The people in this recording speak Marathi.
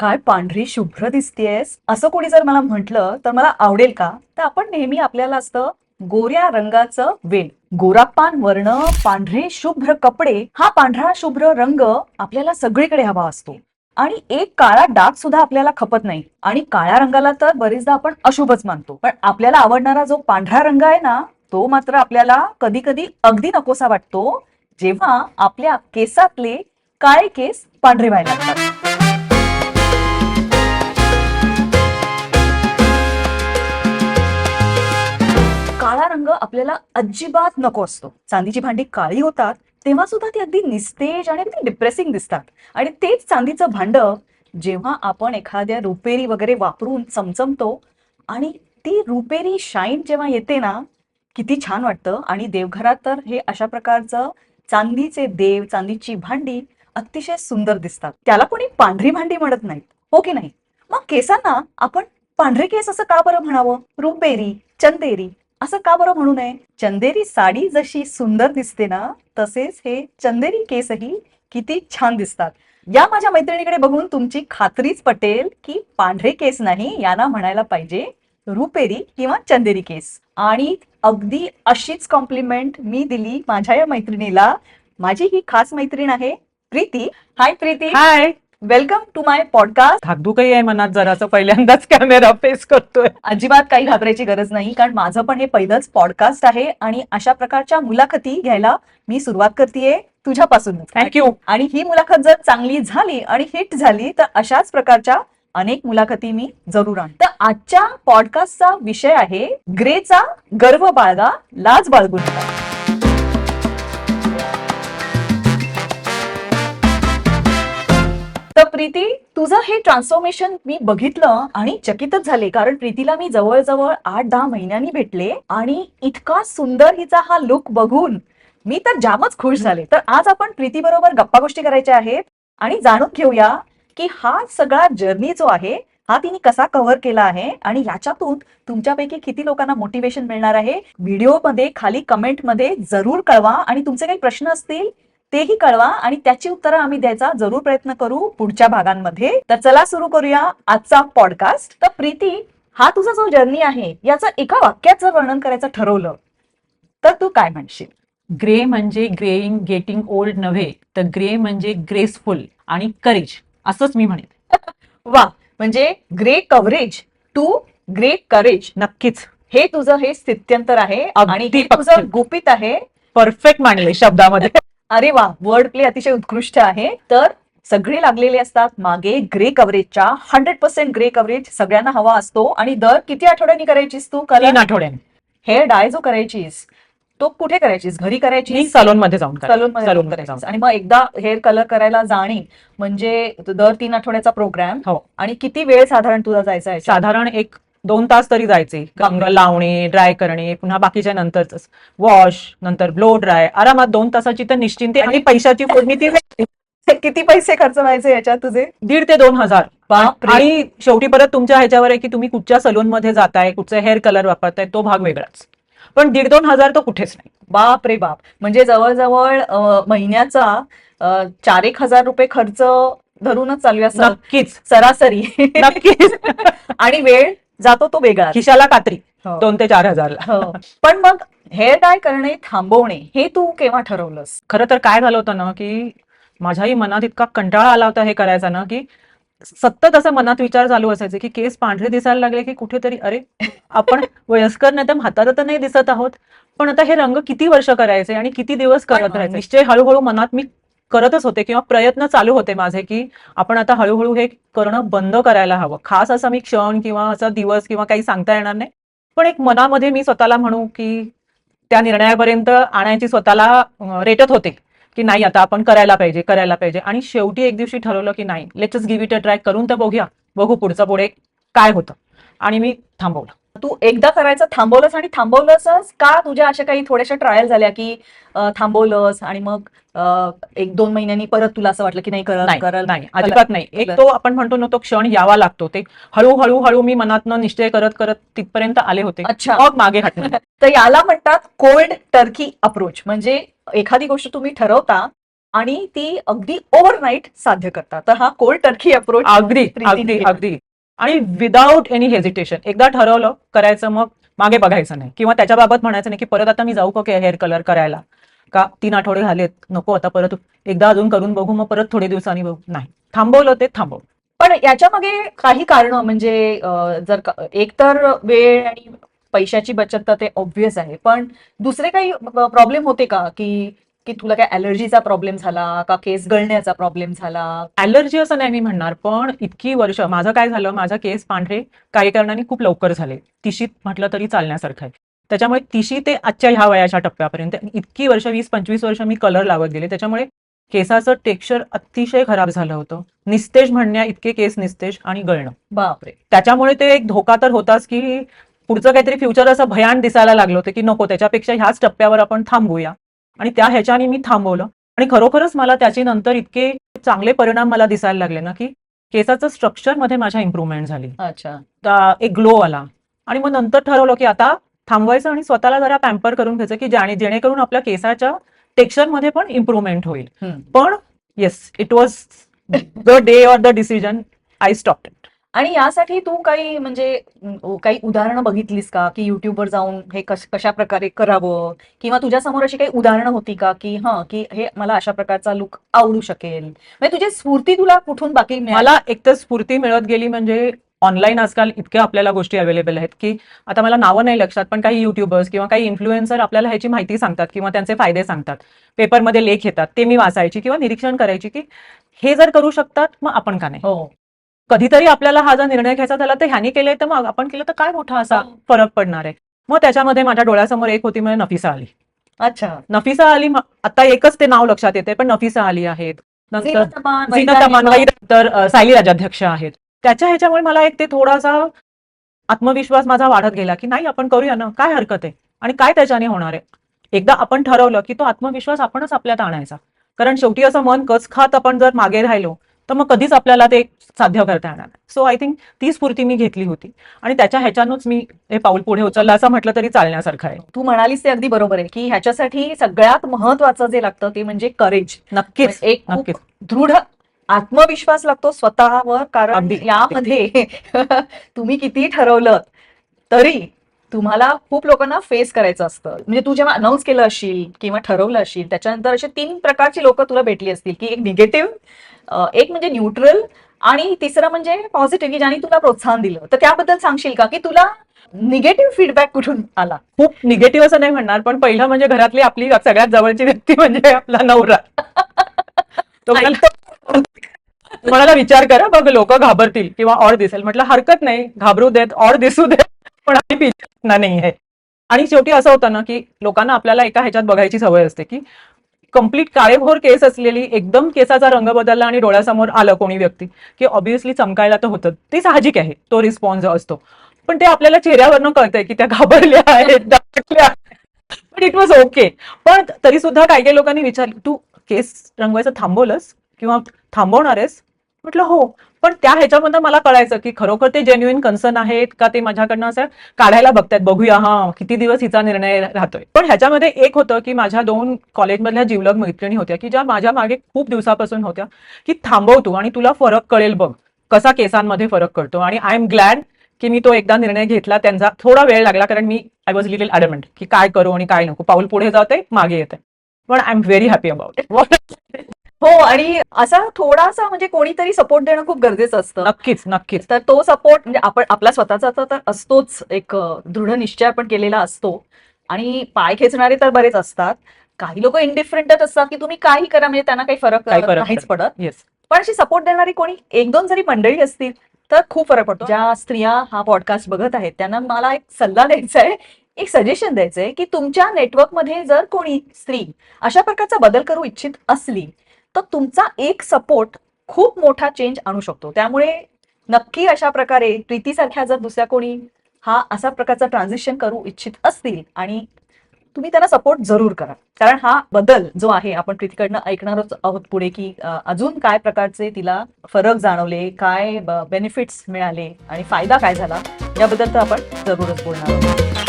काय पांढरी शुभ्र दिसतेयस? असं कोणी जर मला म्हटलं तर मला आवडेल का? तर आपण नेहमी आपल्याला असतं गोऱ्या रंगाचं वेल. गोरापान वर्ण पांढरे शुभ्र कपडे हा पांढरा शुभ्र रंग आपल्याला सगळीकडे हवा असतो. आणि एक काळा डाग सुद्धा आपल्याला खपत नाही. आणि काळ्या रंगाला तर बरेचदा आपण अशुभच मानतो. पण आपल्याला आवडणारा जो पांढरा रंग आहे ना तो मात्र आपल्याला कधी कधी अगदी नकोसा वाटतो जेव्हा आपल्या केसातले काळे केस पांढरे व्हायला लागतात. रंग आपल्याला अजिबात नको असतो. चांदीची भांडी काळी होतात तेव्हा सुद्धा ती अगदी निस्तेज आणि अगदी डिप्रेसिंग दिसतात. आणि तेच चांदीचं भांड जेव्हा आपण एखाद्या रुपेरी वगैरे वापरून चमचमतो आणि ती रुपेरी शाईन जेव्हा येते ना किती छान वाटतं. आणि देवघरात तर हे अशा प्रकारचं चांदीचे देव चांदीची भांडी अतिशय सुंदर दिसतात. त्याला कोणी पांढरी भांडी म्हणत नाहीत हो की नाही? मग केसांना आपण पांढरे केस असं का बरं म्हणावं? रुपेरी चंदेरी असं का बरं म्हणू नये? चंदेरी साडी जशी सुंदर दिसते ना तसेच हे चंदेरी केसही किती छान दिसतात. या माझ्या मैत्रिणीकडे बघून तुमची खात्रीच पटेल की पांढरे केस नाही यांना म्हणायला पाहिजे रुपेरी किंवा चंदेरी केस. आणि अगदी अशीच कॉम्प्लिमेंट मी दिली माझ्या या मैत्रिणीला. माझी ही खास मैत्रीण आहे Preeti. Hi Preeti. Hi welcome to my podcast धाकधुकही आहे मनात जरासं. पहिल्यांदाच कॅमेरा फेस करतोय. अजिबात काही घाबरायची गरज नाही कारण माझं पण हे पहिलंच पॉडकास्ट आहे आणि अशा प्रकारच्या मुलाखती घ्यायला मी सुरुवात करतेय तुझ्यापासूनच. थँक्यू आणि ही मुलाखत जर चांगली झाली आणि हिट झाली तर अशाच प्रकारच्या अनेक मुलाखती मी जरूर आण तर आजच्या पॉडकास्टचा विषय आहे ग्रेचा गर्व बाळगा लाज बाळगू प्रीती तुझं हे ट्रान्सफॉर्मेशन मी बघितलं आणि चकितच झाले कारण प्रीतीला मी जवळजवळ आठ दहा महिन्यांनी भेटले आणि इतका सुंदर हिचा हा लुक बघून मी तर जामच खुश झाले. तर आज आपण प्रीती बरोबर गप्पा गोष्टी करायच्या आहेत आणि जाणून घेऊया की हा सगळा जर्नी जो आहे हा तिने कसा कव्हर केला आहे आणि याच्यातून तुमच्यापैकी किती लोकांना मोटिवेशन मिळणार आहे? व्हिडिओमध्ये खाली कमेंटमध्ये जरूर कळवा आणि तुमचे काही प्रश्न असतील तेही कळवा आणि त्याची उत्तरं आम्ही द्यायचा जरूर प्रयत्न करू पुढच्या भागांमध्ये. तर चला सुरू करूया आजचा पॉडकास्ट तर प्रीती हा तुझा जो जर्नी आहे याचं एका वाक्यात जर वर्णन करायचं ठरवलं. तर तू काय म्हणशील? ग्रे म्हणजे ग्रेइंग गेटिंग ओल्ड नव्हे तर ग्रे म्हणजे ग्रेसफुल आणि करेज असंच मी म्हणेन. वा म्हणजे grey coverage to grey courage नक्कीच. हे तुझं हे स्थित्यंतर आहे अगदी आणि हे पक्के. तुझं गुपित आहे. परफेक्ट मांडले शब्दामध्ये. अरे वा वर्ड प्ले अतिशय उत्कृष्ट आहे. तर सगळे लागलेले असतात. मागे ग्रे कव्हरेजच्या हंड्रेड पर्सेंट ग्रे कव्हरेज सगळ्यांना हवा असतो. आणि दर किती आठवड्यांनी करायचीस तू? कलर आठवड्याने. हेअर डाय जो करायचीस तो कुठे करायचीस? घरी मी करायचीस? सलून मध्ये जाऊन करेन. सलून मध्ये जाऊन मध्ये करायचीस. जाऊन. आणि मग एकदा हेअर कलर करायला जाणे म्हणजे दर तीन आठवड्याचा प्रोग्राम हो. आणि किती वेळ साधारण तुझा जायचा आहे साधारण एक दोन तास तरी जायचे. कंग लावणे ड्राय करणे पुन्हा बाकीच्या नंतरच. वॉश नंतर ब्लो ड्राय आरामात दोन तासाची तर निश्चिंते आणि पैशाची फोडणी ती वेगळी. किती पैसे खर्च व्हायचे याच्यात तुझे? दीड ते दोन हजार. बापरे. आणि शेवटी परत तुमच्या ह्याच्यावर आहे की तुम्ही कुठच्या सलून मध्ये जाताय कुठचा हेअर कलर वापरताय तो भाग वेगळाच. पण दीड दोन हजार तो कुठेच नाही. बाप रे बाप. म्हणजे जवळजवळ अं, महिन्याचा अं, चार एक हजार रुपये खर्च धरूनच चालूया सर- नक्कीच. सरासरी. नक्कीच. आणि वेळ? जातो तो वेगळा खिशाला कात्री हो. दोन ते चार हजारला. हो. पण मग हेअर डाय करणे थांबवणे हे तू केव्हा ठरवलंस? खरं तर काय झालं होतं ना की माझ्याही मनात इतका कंटाळा आला होता हे करायचा ना की सतत असं मनात विचार चालू असायचे की केस पांढरे दिसायला लागले की कुठेतरी अरे आपण वयस्कर नाही तर म्हातारं तर नाही दिसत आहोत. पण आता हे रंग किती वर्ष करायचे आणि किती दिवस करत राहायचे? निश्चय हळूहळू मनात मी करतच होते किंवा प्रयत्न चालू होते माझे की आपण आता हळूहळू हे करणं बंद करायला हवं. खास असा मी क्षण किंवा असा दिवस किंवा काही सांगता येणार नाही. पण एक मनामध्ये मी स्वतःला म्हणू की त्या निर्णयापर्यंत आणायची स्वतःला रेटत होते की नाही आता आपण करायला पाहिजे करायला पाहिजे. आणि शेवटी एक दिवशी ठरवलं की नाही let's give it a try करून तर बघूया बघू पुढचं पुढे काय होतं. आणि मी थांबवलं. तू एकदा करायचं थांबवलंस आणि थांबवलंसच का तुझ्या अशा काही थोड्याशा ट्रायल झाल्या की थांबवलंस आणि मग एक दोन महिन्यांनी परत तुला असं वाटलं की नाही करत नाही करल नाही अजिबात नाही. एक. तो आपण म्हणतो ना तो क्षण यावा लागतो. ते हळूहळू हळू मी मनातनं निश्चय करत करत तिथपर्यंत आले होते. अच्छा. मग मागे हटणार तर याला म्हणतात कोल्ड टर्की अप्रोच म्हणजे एखादी गोष्ट तुम्ही ठरवता आणि ती अगदी ओव्हरनाईट साध्य करतात तर हा कोल्ड टर्की अप्रोच अगदी अगदी. अगदी. आणि विदाऊट एनी हेजिटेशन एकदा ठरवलं करायचं मग मागे बघायचं नाही. किंवा त्याच्याबाबत म्हणायचं नाही की परत आता मी जाऊ का हेअर कलर करायला? का तीन आठवडे झालेत नको आता परत एकदा अजून करून बघू मग परत थोडे दिवसांनी बघू. नाही. थांबवलं ते थांबव. पण याच्या मागे काही कारण म्हणजे जर एकतर एक तर वेळ आणि पैशाची बचत तर ते ऑब्व्हियस आहे. पण दुसरे काही प्रॉब्लेम होते का? की की तुला काय अलर्जीचा प्रॉब्लेम झाला का केस गळण्याचा प्रॉब्लेम झाला? ऍलर्जी असं नाही मी म्हणणार पण इतकी वर्ष माझं काय झालं माझा केस पांढरे काही कारणाने खूप लवकर झाले. तिशीत म्हटलं तरी चालण्यासारखं आहे. त्याच्यामुळे तिशी ते आजच्या ह्या वयाच्या टप्प्यापर्यंत इतकी वर्ष वीस पंचवीस वर्ष मी कलर लावत गेले. त्याच्यामुळे केसाचं टेक्स्चर अतिशय खराब झालं होतं. निस्तेज म्हणण्या इतके केस निस्तेज आणि गळणं. बापरे. त्याच्यामुळे ते एक धोका तर होताच की पुढचं काहीतरी फ्युचर असं भयान दिसायला लागलं होतं की नको त्याच्यापेक्षा ह्याच टप्प्यावर आपण थांबूया. आणि त्या ह्याच्याने मी थांबवलं. आणि खरोखरच मला त्याची नंतर इतके चांगले परिणाम मला दिसायला लागले ना की केसाचं स्ट्रक्चरमध्ये माझ्या इम्प्रुव्हमेंट झाली. अच्छा. एक ग्लो आला. आणि मग नंतर ठरवलं की आता थांबवायचं आणि स्वतःला जरा पॅम्पर करून घ्यायचं की ज्याने जेणेकरून आपल्या केसाच्या टेक्स्चरमध्ये पण इम्प्रुव्हमेंट होईल. पण yes it was the day or the decision I stop आणि यासाठी तू काही म्हणजे काही उदाहरणं बघितलीस का? की युट्यूबवर जाऊन हे कश कशा प्रकारे करावं? किंवा तुझ्या समोर अशी काही उदाहरणं होती का? की हा की हे मला अशा प्रकारचा लुक आवडू शकेल. म्हणजे तुझी स्फूर्ती तुला कुठून बाकी मला एक तर स्फूर्ती मिळत गेली म्हणजे ऑनलाईन आजकाल इतक्या आपल्याला गोष्टी अवेलेबल आहेत की आता मला नावं नाही लक्षात पण काही युट्यूबर्स किंवा काही इन्फ्लुएन्सर आपल्याला ह्याची माहिती सांगतात किंवा त्यांचे फायदे सांगतात. पेपरमध्ये लेख येतात ते मी वाचायची किंवा निरीक्षण करायची की हे जर करू शकतात मग आपण का नाही? हो. कधीतरी आपल्याला हा जर निर्णय घ्यायचा झाला तर ह्यानी केलंय तर मग आपण केलं तर काय मोठा असा हो. फरक पडणार आहे? मग त्याच्यामध्ये माझ्या डोळ्यासमोर एक होती म्हणजे नफिसा अली अच्छा. नफिसा अली म- आता एकच ते नाव लक्षात येते पण नफिसा अली आहेत. नंतर. तर सायली राजाध्यक्ष आहेत. त्याच्या ह्याच्यामुळे मला एक ते थोडासा आत्मविश्वास माझा वाढत गेला की नाही आपण करूया ना काय हरकत आहे? आणि काय त्याच्याने होणार आहे? एकदा आपण ठरवलं की तो आत्मविश्वास आपणच आपल्यात आणायचा. कारण शेवटी असं मन कच खात आपण जर मागे राहिलो तर मग कधीच आपल्याला ते साध्य करता येणार नाही. सो आय थिंक ती स्फूर्ती मी घेतली होती. आणि त्याच्या ह्याच्यानंच मी हे पाऊल पुढे उचललं असं म्हटलं तरी चालण्यासारखं आहे. तू म्हणालीस ते अगदी बरोबर आहे की ह्याच्यासाठी सगळ्यात महत्वाचं जे लागतं ते म्हणजे करेज नक्कीच एक नक्कीच. दृढ आत्मविश्वास लागतो स्वतःवर कारण. यामध्ये तुम्ही किती ठरवलं तरी तुम्हाला खूप लोकांना फेस करायचं असतं. म्हणजे तू जेव्हा अनाऊन्स केलं असशील किंवा ठरवलं असशील त्याच्यानंतर असे तीन प्रकारची लोक तुला भेटली असतील की एक निगेटिव्ह एक म्हणजे न्यूट्रल आणि तिसरं म्हणजे पॉझिटिव्ह की ज्याने तुला प्रोत्साहन दिलं. तर त्याबद्दल सांगशील का? की तुला निगेटिव्ह फीडबॅक कुठून आला? खूप निगेटिव्ह असं नाही म्हणणार पण पहिलं म्हणजे घरातली आपली सगळ्यात जवळची व्यक्ती म्हणजे आपला नवरा. तो म्हणाला विचार करा बघ लोक घाबरतील किंवा ऑड दिसेल. म्हटलं हरकत नाही घाबरू देत ऑड दिसू देत. पण आम्ही पिछाडणार नाही आहे. आणि शेवटी असं होतं ना की लोकांना आपल्याला एका ह्याच्यात बघायची सवय असते की कंप्लीट काळेभोर केस असलेली एकदम केसाचा रंग बदलला आणि डोळ्यासमोर आलं कोणी व्यक्ती की ऑब्व्हियसली चमकायला तर होतं. ते साहजिक आहे तो रिस्पॉन्स असतो. पण ते आपल्याला चेहऱ्यावरनं कळतंय की त्या घाबरल्या आहेत दाटल्या पण इट वॉज ओके पण तरी सुद्धा काही काही लोकांनी विचारलं तू केस रंगवायचं थांबवलंस? किंवा थांबवणार आहेस म्हटलं हो. पण त्या ह्याच्यामधनं मला कळायचं की खरोखर ते जेन्युइन कन्सर्न आहेत का ते माझ्याकडनं असं काढायला बघतायत. बघूया हा किती दिवस हिचा निर्णय राहतोय. पण ह्याच्यामध्ये एक होतं की माझ्या दोन कॉलेजमधल्या जीवलग मैत्रिणी होत्या की ज्या माझ्या मागे खूप दिवसापासून होत्या की थांबव तू आणि तुला फरक कळेल बघ कसा केसांमध्ये फरक कळतो आणि आय एम ग्लॅड की मी तो एकदा निर्णय घेतला त्यांचा थोडा वेळ लागला कारण मी आय वॉज लिटल ॲडमेंट की काय करू आणि काय नको. पाऊल पुढे जाते मागे येते. पण I am very happy about it हो आणि असा थोडासा म्हणजे कोणीतरी सपोर्ट देणं खूप गरजेचं असतं. नक्कीच नक्कीच. तर तो सपोर्ट म्हणजे आपण आपला स्वतःचा तर असतोच. एक दृढ निश्चय आपण केलेला असतो. आणि पाय खेचणारे तर बरेच असतात. काही लोक इंडिफरंटच असतात की तुम्ही काही करा म्हणजे त्यांना काही फरक नाहीच पडत. पण अशी सपोर्ट देणारी कोणी एक दोन जरी मंडळी असतील तर खूप फरक पडतो. ज्या स्त्रिया हा पॉडकास्ट बघत आहेत त्यांना मला एक सल्ला द्यायचा आहे एक सजेशन द्यायचं आहे की तुमच्या नेटवर्कमध्ये जर कोणी स्त्री अशा प्रकारचा बदल करू इच्छित असली तर तुमचा एक सपोर्ट खूप मोठा चेंज आणू शकतो. त्यामुळे नक्की अशा प्रकारे प्रीतीसारख्या जर दुसऱ्या कोणी हा असा प्रकारचा ट्रान्झिशन करू इच्छित असतील आणि तुम्ही त्यांना सपोर्ट जरूर करा. कारण हा बदल जो आहे आपण प्रीतीकडनं ऐकणारच आहोत पुढे की अजून काय प्रकारचे तिला फरक जाणवले काय बेनिफिट्स मिळाले आणि फायदा काय झाला याबद्दल तर आपण जरूरच बोलणार आहोत.